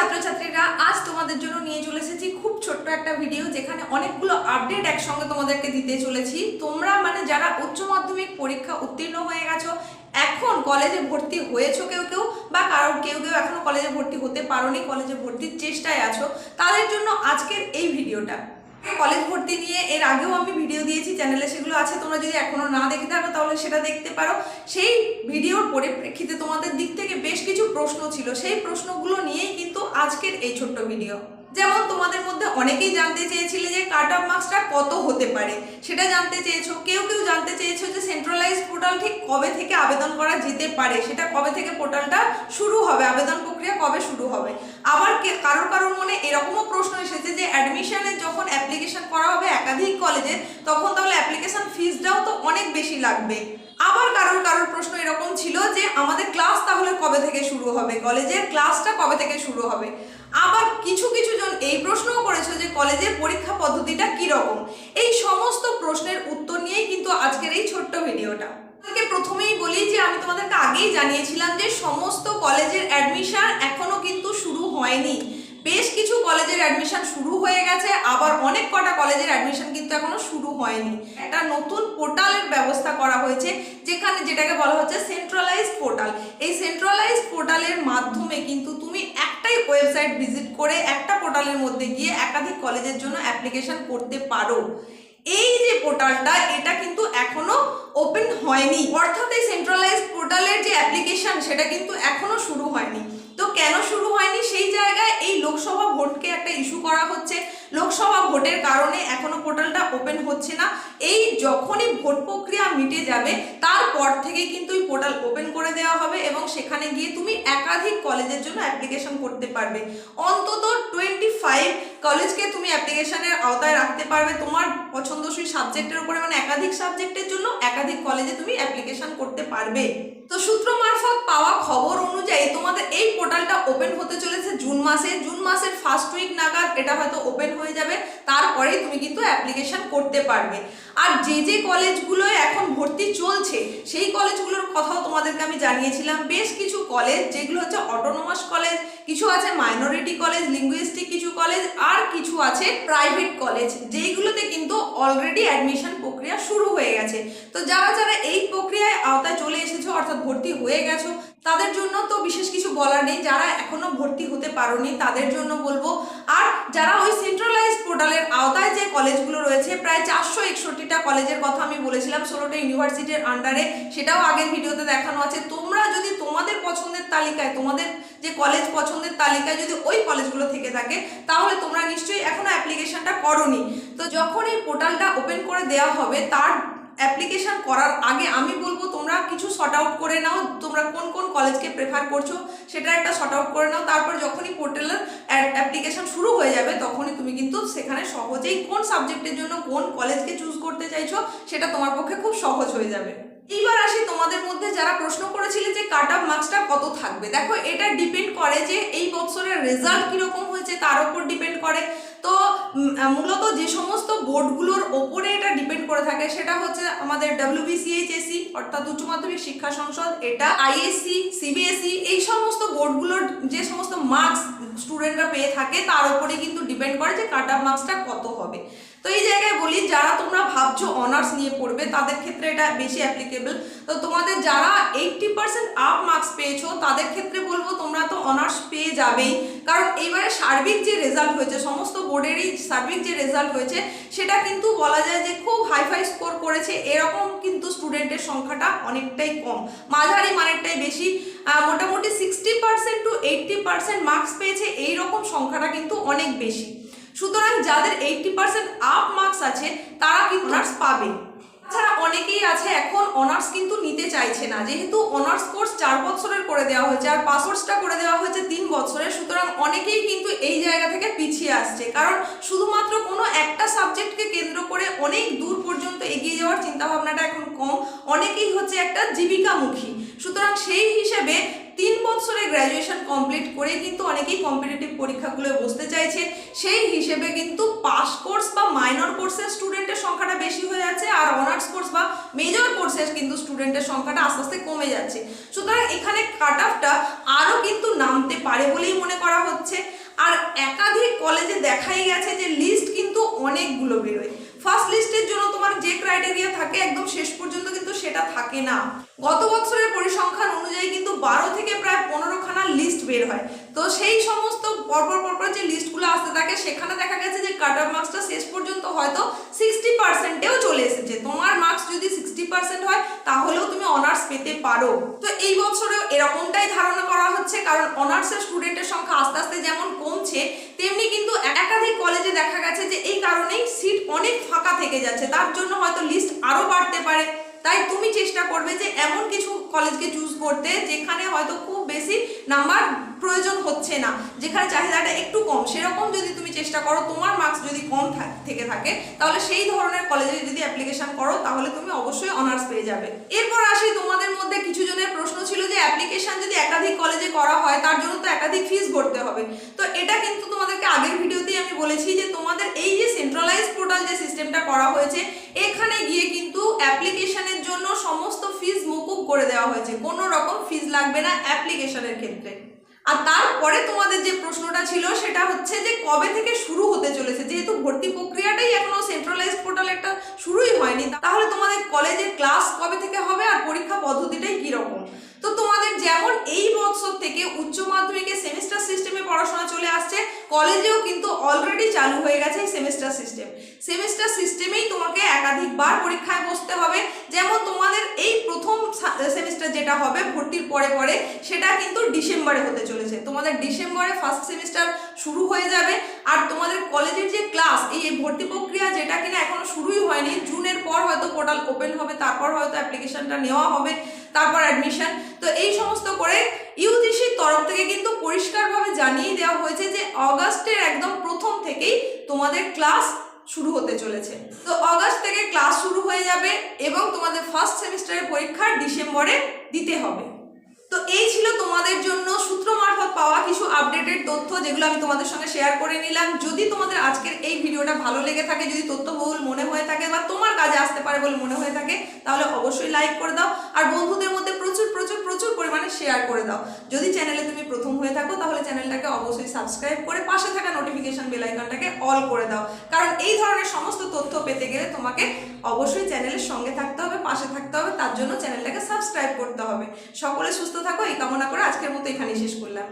ছাত্রছাত্রীরা আজ তোমাদের জন্য নিয়ে চলে এসেছি খুব ছোট্ট একটা ভিডিও যেখানে অনেকগুলো আপডেট একসঙ্গে তোমাদেরকে দিতে চলেছি। তোমরা মানে যারা উচ্চ মাধ্যমিক পরীক্ষা উত্তীর্ণ হয়ে গেছো, এখন কলেজে ভর্তি হয়েছো কেউ কেউ বা কারোর কেউ কেউ এখনও কলেজে ভর্তি হতে পারোনি কলেজে ভর্তির চেষ্টায় আছো, তাদের জন্য আজকের এই ভিডিওটা কলেজ ভর্তি নিয়ে এর আগেও আমি ভিডিও দিয়েছি চ্যানেলে সেগুলো আছে, তোমরা যদি এখনও না দেখে থাকো তাহলে সেটা দেখতে পারো। সেই ভিডিওর পরিপ্রেক্ষিতে তোমাদের দিক থেকে বেশ কিছু প্রশ্ন ছিল। সেই প্রশ্নগুলো নিয়েই কিন্তু আজকের এই ছোট্ট ভিডিও যেমন তোমাদের মধ্যে অনেকেই জানতে চেয়েছিলে যে কাট অফ মার্কসটা কত হতে পারে। সেটা জানতে চেয়েছো, কেউ কেউ জানতে চেয়েছো যে সেন্ট্রালাইজ পোর্টাল ঠিক কবে থেকে আবেদন করা যেতে পারে, সেটা কবে থেকে পোর্টালটা শুরু হবে, আবেদন প্রক্রিয়া কবে শুরু হবে? আবার কারোর কারোর মনে এরকমও প্রশ্ন এসেছে যে অ্যাডমিশনের যখন অ্যাপ্লিকেশন করা হবে একাধিক কলেজে তখন তাহলে অ্যাপ্লিকেশন ফিজটাও তো অনেক বেশি লাগবে। আবার কারোর কারোর প্রশ্ন এরকম ছিল যে আমাদের ক্লাস তাহলে কবে থেকে শুরু হবে? কলেজের ক্লাসটা কবে থেকে শুরু হবে? আবার কিছু কিছু জন এই প্রশ্নও করেছ যে কলেজের পরীক্ষা পদ্ধতিটা কীরকম? এই সমস্ত প্রশ্নের উত্তর নিয়েই কিন্তু আজকের এই ছোট্ট ভিডিওটা। তোমাদেরকে প্রথমেই বলি যে আমি তোমাদেরকে আগেই জানিয়েছিলাম যে সমস্ত কলেজের অ্যাডমিশন এখনও কিন্তু শুরু হয়নি। বেশ কিছু কলেজের অ্যাডমিশন শুরু হয়ে গেছে, আবার অনেক কটা কলেজের অ্যাডমিশন কিন্তু এখনও শুরু হয়নি। একটা নতুন পোর্টালের ব্যবস্থা করা হয়েছে, যেখানে যেটাকে বলা হচ্ছে সেন্ট্রালাইজড পোর্টাল এই সেন্ট্রালাইজড পোর্টালের মাধ্যমে কিন্তু তুমি একটাই ওয়েবসাইট ভিজিট করে একটা পোর্টালের মধ্যে গিয়ে একাধিক কলেজের জন্য অ্যাপ্লিকেশন করতে পারো। এই যে পোর্টালটা এটা কিন্তু এখনও ওপেন হয়নি। অর্থাৎ এই সেন্ট্রালাইজড পোর্টালের যে অ্যাপ্লিকেশন সেটা কিন্তু এখনও শুরু হয়নি। কেন শুরু হয়নি? সেই জায়গায় এই লোকসভা ভোটকে একটা ইস্যু করা হচ্ছে। লোকসভা ভোটের কারণে এখনও পোর্টালটা ওপেন হচ্ছে না। এই যখনই ভোট প্রক্রিয়া মিটে যাবে, তারপর থেকে কিন্তু এই পোর্টাল ওপেন করে দেওয়া হবে এবং সেখানে গিয়ে তুমি একাধিক কলেজের জন্য অ্যাপ্লিকেশন করতে পারবে। অন্তত টোয়েন্টি ফাইভ কলেজকে তুমি অ্যাপ্লিকেশনের আওতায় রাখতে পারবে। তোমার পছন্দসই সাবজেক্টের উপরে মানে একাধিক সাবজেক্টের জন্য একাধিক কলেজে তুমি অ্যাপ্লিকেশন করতে পারবে। তো সূত্র মারফত পাওয়া খবর অনুযায়ী তোমাদের এই পোর্টালটা ওপেন হতে চলেছে জুন মাসে। জুন মাসের ফার্স্ট উইক নাগাদ এটা হয়তো ওপেন হয়ে যাবে। তারপরেই তুমি কিন্তু অ্যাপ্লিকেশন করতে পারবে। আর যে যে কলেজগুলোয় এখন ভর্তি চলছে, সেই কলেজগুলোর কথাও তোমাদেরকে আমি জানিয়েছিলাম। বেশ কিছু কলেজ, যেগুলো হচ্ছে অটোনোমাস কলেজ, কিছু আছে মাইনরিটি কলেজ লিঙ্গুইস্টিক কিছু কলেজ, আর কিছু আছে প্রাইভেট কলেজ, যেইগুলোতে কিন্তু অলরেডি অ্যাডমিশন প্রক্রিয়া শুরু হয়ে গেছে। তো যারা যারা এই প্রক্রিয়ায় আওতায় চলে এসেছ অর্থাৎ ভর্তি হয়ে গেছো, তাদের জন্য তো বিশেষ কিছু বলার নেই। যারা এখনও ভর্তি হতে পারোনি, তাদের জন্য বলব। আর যারা ওই সেন্ট্রালাইজ পোর্টালের আওতায় যে কলেজগুলো রয়েছে, প্রায় চারশো একষট্টিটা কলেজের কথা আমি বলেছিলাম, ষোলোটা ইউনিভার্সিটির আন্ডারে সেটাও আগের ভিডিওতে দেখানো আছে। তোমরা যদি তোমাদের পছন্দের তালিকায়, তোমাদের যে কলেজ পছন্দের তালিকায় যদি ওই কলেজগুলো থেকে থাকে, তাহলে তোমরা নিশ্চয়ই এখনও অ্যাপ্লিকেশনটা করনি। তো যখন এই পোর্টালটা ওপেন করে দেওয়া হবে, তার অ্যাপ্লিকেশন করার আগে আমি বলব শর্ট আউট করে নাও, তোমরা কোন কোন কলেজকে প্রেফার করছ সেটা একটা শর্ট আউট করে নাও, তারপর যখনই পোর্টালের অ্যাপ্লিকেশন শুরু হয়ে যাবে, তখনই তুমি কিন্তু সেখানে সহজেই কোন সাবজেক্টের জন্য কোন কলেজকে চুজ করতে চাইছো, সেটা তোমার পক্ষে খুব সহজ হয়ে যাবে। এইবার আসি তোমাদের মধ্যে যারা প্রশ্ন করেছিলে যে কাট অফ মার্কসটা কত থাকবে। দেখো, এটা ডিপেন্ড করে যে এই বছরের রেজাল্ট কীরকম হয়েছে, তার উপর ডিপেন্ড করে। তো মূলত যে সমস্ত বোর্ডগুলোর ওপরে এটা ডিপেন্ড করে থাকে, সেটা হচ্ছে আমাদের ডাব্লিউবিসিএইচএসি অর্থাৎ উচ্চ মাধ্যমিক শিক্ষা সংসদ, এটা আইএসসি সিবিএসই এই সমস্ত বোর্ডগুলোর যে সমস্ত মার্কস স্টুডেন্টরা পেয়ে থাকে, তার উপরে কিন্তু ডিপেন্ড করে যে কাট অফ মার্কসটা কত হবে। তো এই জায়গায় বলি, যারা তোমরা ভাবছ অনার্স নিয়ে পড়বে, তাদের ক্ষেত্রে এটা বেশি অ্যাপ্লিকেবল তো তোমাদের যারা এইটটি পার্সেন্ট আপ মার্কস পেয়েছ, তাদের ক্ষেত্রে বলব তোমরা তো অনার্স পেয়ে যাবেই। কারণ এইবারে সার্বিক যে রেজাল্ট হয়েছে, সমস্ত বোর্ডেরই সার্বিক যে রেজাল্ট হয়েছে, সেটা কিন্তু বলা যায় যে খুব হাইফাই স্কোর করেছে। এরকম কিন্তু স্টুডেন্টের সংখ্যাটা অনেকটাই কম। মাঝারি মানেরটাই বেশি। মোটামুটি sixty percent to eighty percent marks পেয়েছে এই রকম সংখ্যাটা কিন্তু অনেক বেশি। সুতরাং যাদের এইটটি পার্সেন্ট আপ মার্কস আছে, তারা কিন্তু অনার্স পাবে। তাছাড়া অনেকেই আছে এখন অনার্স কিন্তু নিতে চাইছে না। যেহেতু অনার্স কোর্স চার বছরের করে দেওয়া হয়েছে আর পাস কোর্সটা করে দেওয়া হয়েছে তিন বছরের, সুতরাং অনেকেই কিন্তু এই জায়গা থেকে পিছিয়ে আসছে। কারণ শুধুমাত্র কোনো একটা সাবজেক্টকে কেন্দ্র করে অনেক দূর পর্যন্ত এগিয়ে যাওয়ার চিন্তাভাবনাটা এখন কম। অনেকেই হচ্ছে একটা জীবিকামুখী। সুতরাং সেই হিসেবে তিন বছরে গ্র্যাজুয়েশন কমপ্লিট করে কিন্তু অনেকেই কম্পিটিটিভ পরীক্ষাগুলোয় বসতে চাইছে সেই হিসেবে কিন্তু পাস কোর্স বা মাইনর কোর্সের স্টুডেন্টের সংখ্যাটা বেশি হয়ে যাচ্ছে আর অনার্স কোর্স বা মেজর কোর্সের কিন্তু স্টুডেন্টের সংখ্যাটা আস্তে আস্তে কমে যাচ্ছে। সুতরাং এখানে কাট অফটা আরও কিন্তু নামতে পারে বলেই মনে করা হচ্ছে। আর একাধিক কলেজে দেখাই গেছে যে লিস্ট কিন্তু অনেকগুলো বেরোয়। ফার্স্ট লিস্টের জন্য তোমার যে ক্রাইটেরিয়া থাকে একদম শেষ পর্যন্ত সেটা থাকে না। গত বছরের পরিসংখ্যান অনুযায়ী কিন্তু বারো থেকে প্রায় পনেরো খানা লিস্ট বের হয়। তো সেই সমস্ত পরপর পরপর যে লিস্টগুলো আসতে থাকে, সেখানে দেখা গেছে যে কাট অফ মার্কসটা শেষ পর্যন্ত হয়তো সিক্সটি পার্সেন্টেও চলে এসেছে। তোমার মার্কস যদি সিক্সটি পার্সেন্ট হয়, তাহলেও তুমি অনার্স পেতে পারো। তো এই বছরেও এরকমটাই ধারণা করা হচ্ছে, কারণ অনার্সের স্টুডেন্টের সংখ্যা আস্তে আস্তে যেমন কমছে, তেমনি কিন্তু একাধিক কলেজে দেখা গেছে যে এই কারণেই সিট অনেক ফাঁকা থেকে যাচ্ছে। তার জন্য হয়তো লিস্ট আরও বাড়তে পারে। তাই তুমি চেষ্টা করবে যে এমন কিছু কলেজকে চুজ করতে যেখানে হয়তো খুব বেশি নাম্বার প্রয়োজন হচ্ছে না, যেখানে চাহিদাটা একটু কম। সেরকম যদি তুমি চেষ্টা করো, তোমার মার্কস যদি কম থাক- থেকে, তাহলে সেই ধরনের কলেজে যদি অ্যাপ্লিকেশন করো, তাহলে তুমি অবশ্যই অনার্স পেয়ে যাবে। এরপর আসি তোমাদের মধ্যে কিছু জনের প্রশ্ন ছিল যে অ্যাপ্লিকেশন যদি একাধিক কলেজে করা হয়, তার জন্য তো একাধিক ফিস ভরতে হবে। তো এটা কিন্তু তোমাদেরকে আগের ভিডিওতেই আমি বলেছি যে তোমাদের এই যে সেন্ট্রালাইজ পোর্টাল যে সিস্টেমটা করা হয়েছে এখানে গিয়ে কিন্তু অ্যাপ্লিকেশানের জন্য সমস্ত ফিজ মুকুব করে দেওয়া হয়েছে। কোনো রকম ফিজ লাগবে না অ্যাপ্লিকেশনের ক্ষেত্রে। আর তারপরে তোমাদের যে প্রশ্নটা ছিল, সেটা হচ্ছে যে কবে থেকে শুরু হতে চলেছে? যেহেতু ভর্তি প্রক্রিয়াটাই এখনও সেন্ট্রালাইজ পোর্টাল একটা শুরুই হয়নি, তাহলে তোমাদের কলেজের ক্লাস কবে থেকে হবে আর পরীক্ষা পদ্ধতিটাই কীরকম? তো তোমাদের যেমন এই বছর থেকে উচ্চ মাধ্যমিকের সেমিস্টার সিস্টেমে পড়াশোনা চলে আসছে, কলেজেও কিন্তু অলরেডি চালু হয়ে গেছে এই সেমিস্টার সিস্টেম সেমিস্টার সিস্টেমেই তোমাকে একাধিকবার পরীক্ষায় বসতে হবে। যেমন তোমাদের এই প্রথম সেমিস্টার যেটা হবে ভর্তির পরে পরে, সেটা কিন্তু ডিসেম্বরে হতে চলেছে। তোমাদের ডিসেম্বরে ফার্স্ট সেমিস্টার শুরু হয়ে যাবে। আর তোমাদের কলেজের যে এই ভর্তি প্রক্রিয়া যেটা কিনা এখনও শুরুই হয়নি, জুনের পর হয়তো পোর্টাল ওপেন হবে, তারপর হয়তো অ্যাপ্লিকেশনটা নেওয়া হবে, তারপর অ্যাডমিশন তো এই সমস্ত করে ইউজিসির তরফ থেকে কিন্তু পরিষ্কারভাবে জানিয়ে দেওয়া হয়েছে যে অগাস্টের একদম প্রথম থেকেই তোমাদের ক্লাস শুরু হতে চলেছে। তো অগাস্ট থেকে ক্লাস শুরু হয়ে যাবে এবং তোমাদের ফার্স্ট সেমিস্টারের পরীক্ষা ডিসেম্বরে দিতে হবে। তো এই ছিল তোমাদের জন্য সূত্র মারফত পাওয়া কিছু আপডেটেড তথ্য যেগুলো আমি তোমাদের সঙ্গে শেয়ার করে নিলাম। যদি তোমাদের আজকের এই ভিডিওটা ভালো লেগে থাকে, যদি তথ্যবহুল মনে হয়ে থাকে বা তোমার কাজে আসতে পারে বলে মনে হয়ে থাকে, তাহলে অবশ্যই লাইক করে দাও। আর বন্ধুদের মধ্যে প্রচুর প্রচুর প্রচুর পরিমাণে শেয়ার করে দাও। যদি চ্যানেলে তুমি প্রথম হয়ে থাকো, তাহলে চ্যানেলটাকে অবশ্যই সাবস্ক্রাইব করে পাশে থাকা নোটিফিকেশন বেল আইকনটাকে অল করে দাও। কারণ এই ধরনের সমস্ত তথ্য পেতে গেলে তোমাকে অবশ্যই চ্যানেলের সঙ্গে থাকতে হবে, পাশে থাকতে হবে, তার জন্য চ্যানেলটাকে সাবস্ক্রাইব করতে হবে। সকলে সুস্থ থাকো এই কামনা করে আজকের মতো এখানেই শেষ করলাম।